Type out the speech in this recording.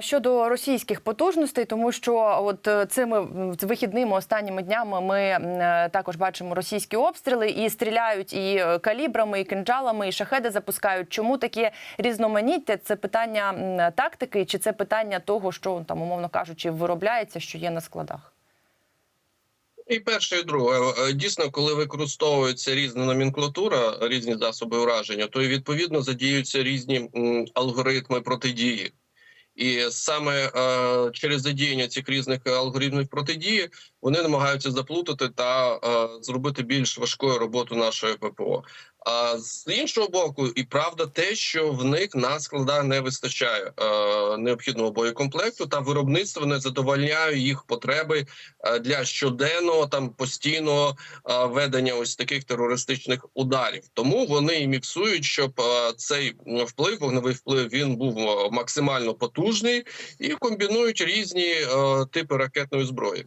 Щодо російських потужностей, тому що от е, цими вихідними останніми днями ми е, також бачимо російські обстріли і стріляють і е, калібрами, і кинджалами, і шахеди запускають. Чому таке різноманіття? Це питання тактики, чи це питання того, що там, умовно кажучи, виробляється, що є на складах? І перше, і друге. Дійсно, коли використовується різна номенклатура, різні засоби ураження, то і відповідно задіюються різні алгоритми протидії. І саме е, через задіяння цих різних алгоритмів протидії вони намагаються заплутати та е, зробити більш важкою роботу нашої ППО. А з іншого боку, і правда, те, що в них на складах не вистачає е, необхідного боєкомплекту, та виробництво не задовольняє їх потреби е, для щоденного там постійного е, ведення ось таких терористичних ударів. Тому вони і міксують, щоб е, цей вплив, вогневий вплив, він був е, максимально потужний, і комбінують різні е, типи ракетної зброї.